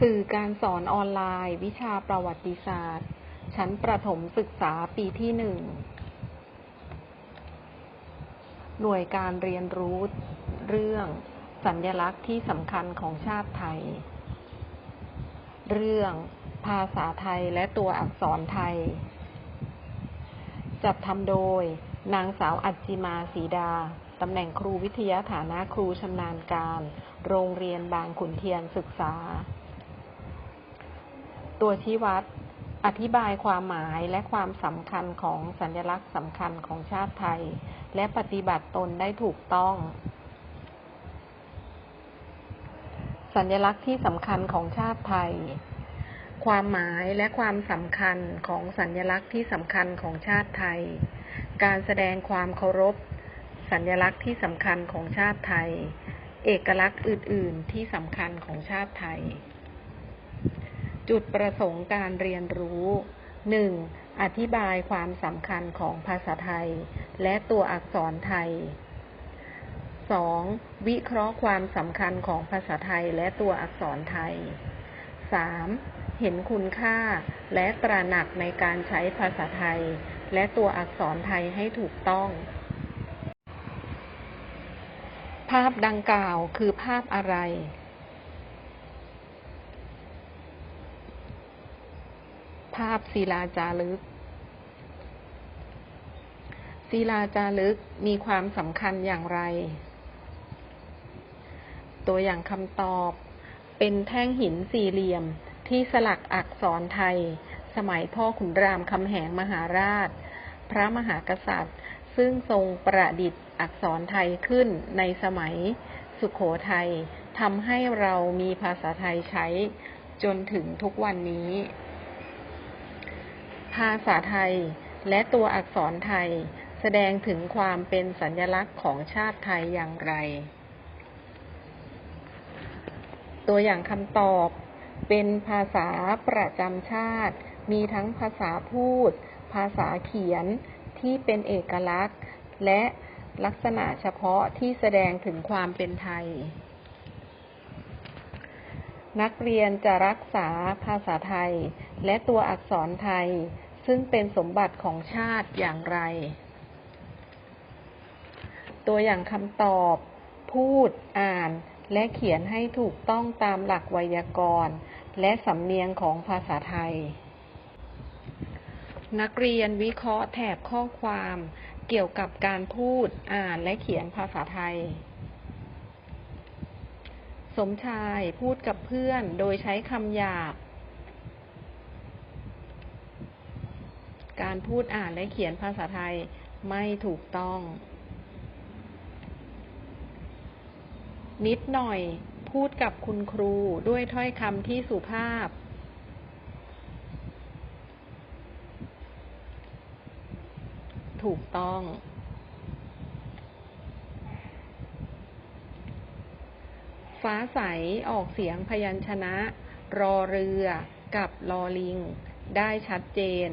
สื่อการสอนออนไลน์ วิชาประวัติศาสตร์ ชั้นประถมศึกษาปีที่หนึ่ง หน่วยการเรียนรู้เรื่องสัญลักษณ์ที่สำคัญของชาติไทย เรื่องภาษาไทยและตัวอักษรไทย จัดทำโดยนางสาวอัจจิมาสีดา ตำแหน่งครูวิทยาฐานะครูชำนาญการ โรงเรียนบางขุนเทียนศึกษา ตัวชี้วัดอธิบายความหมายและความสำคัญของสัญลักษณ์สำคัญของชาติไทย และปฏิบัติตนได้ถูกต้อง สัญลักษณ์ที่สำคัญของชาติไทย ความหมายและความสำคัญของสัญลักษณ์ที่สำคัญของชาติไทย การแสดงความเคารพ สัญลักษณ์ที่สำคัญของชาติไทย เอกลักษณ์อื่น ๆ ที่สำคัญของชาติไทย จุดประสงค์การเรียนรู้ 1. อธิบายความสำคัญของภาษาไทย และตัวอักษรไทย 2. วิเคราะห์ความสำคัญของภาษาไทยและตัวอักษรไทย 3. เห็นคุณค่าและตระหนักในการใช้ภาษาไทย และตัวอักษรไทยให้ถูกต้อง ภาพดังกล่าวคือภาพอะไร ภาพศิลาจารึกศิลาจารึกมีความสำคัญอย่างไร ตัวอย่างคำตอบ เป็นแท่งหินสี่เหลี่ยมที่สลักอักษรไทย สมัยพ่อขุนรามคำแหงมหาราช พระมหากษัตริย์ ซึ่งทรงประดิษฐ์อักษรไทยขึ้นในสมัยสุขโขทัยทำให้เรามีภาษาไทยใช้จนถึงทุกวันนี้ ภาษาไทย และตัวอักษรไทย แสดงถึงความเป็นสัญลักษณ์ของชาติไทยอย่างไร ตัวอย่างคำตอบ เป็นภาษาประจำชาติ มีทั้งภาษาพูด ภาษาเขียนที่เป็นเอกลักษณ์ และลักษณะเฉพาะที่แสดงถึงความเป็นไทย นักเรียนจะรักษาภาษาไทย และตัวอักษรไทย ซึ่งเป็นสมบัติของชาติอย่างไร ตัวอย่างคำตอบ พูด อ่าน และเขียนให้ถูกต้องตามหลักไวยากรณ์ และสำเนียงของภาษาไทย นักเรียนวิเคราะห์แถบข้อความเกี่ยวกับการพูด อ่าน และเขียนภาษาไทย สมชายพูดกับเพื่อนโดยใช้คำหยาบ การพูดอ่านและเขียนภาษาไทยไม่ถูกต้อง นิดหน่อยพูดกับคุณครูด้วยถ้อยคำที่สุภาพ ถูกต้อง ฟ้าใสออกเสียงพยัญชนะ รอเรือกับลอลิง ได้ชัดเจน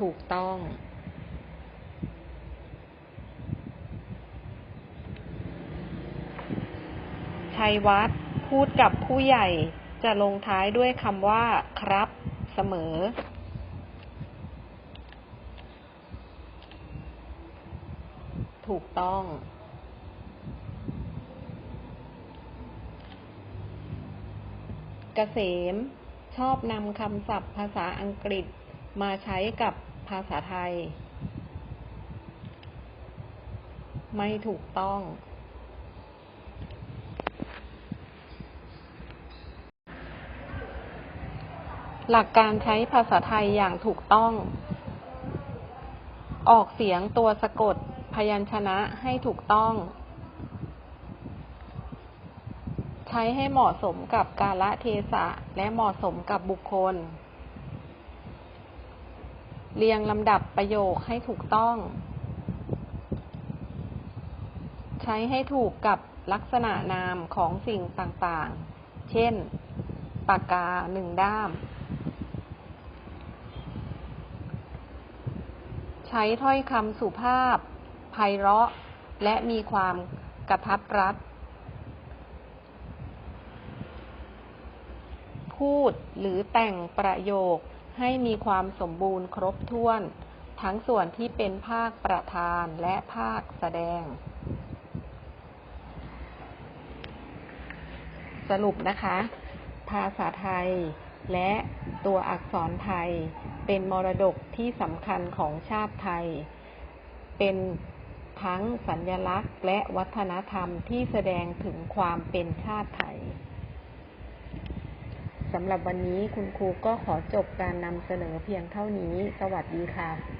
ถูกต้อง ชัยวัฒน์พูดกับผู้ใหญ่จะลงท้ายด้วยคำว่า ครับเสมอ ถูกต้อง เกษมชอบนำคำศัพท์ภาษาอังกฤษ มาใช้กับภาษาไทย ไม่ถูกต้อง หลักการใช้ภาษาไทยอย่างถูกต้อง ออกเสียงตัวสะกดพยัญชนะให้ถูกต้อง ใช้ให้เหมาะสมกับกาลเทศะและเหมาะสมกับบุคคล เรียงลำดับประโยคให้ถูกต้อง ใช้ให้ถูกกับลักษณะนามของสิ่งต่างๆ เช่น ปากกาหนึ่งด้าม ใช้ถ้อยคำสุภาพไพเราะ และมีความกระทับรัด พูดหรือแต่งประโยค ให้มีความสมบูรณ์ครบถ้วน ทั้งส่วนที่เป็นภาคประธานและภาคแสดง สรุปนะคะ ภาษาไทยและตัวอักษรไทยเป็นมรดกที่สำคัญของชาติไทย เป็นทั้งสัญญลักษณ์และวัฒนธรรมที่แสดงถึงความเป็นชาติไทย สำหรับวันนี้คุณครูก็ขอจบการนำเสนอเพียงเท่านี้ สวัสดีค่ะ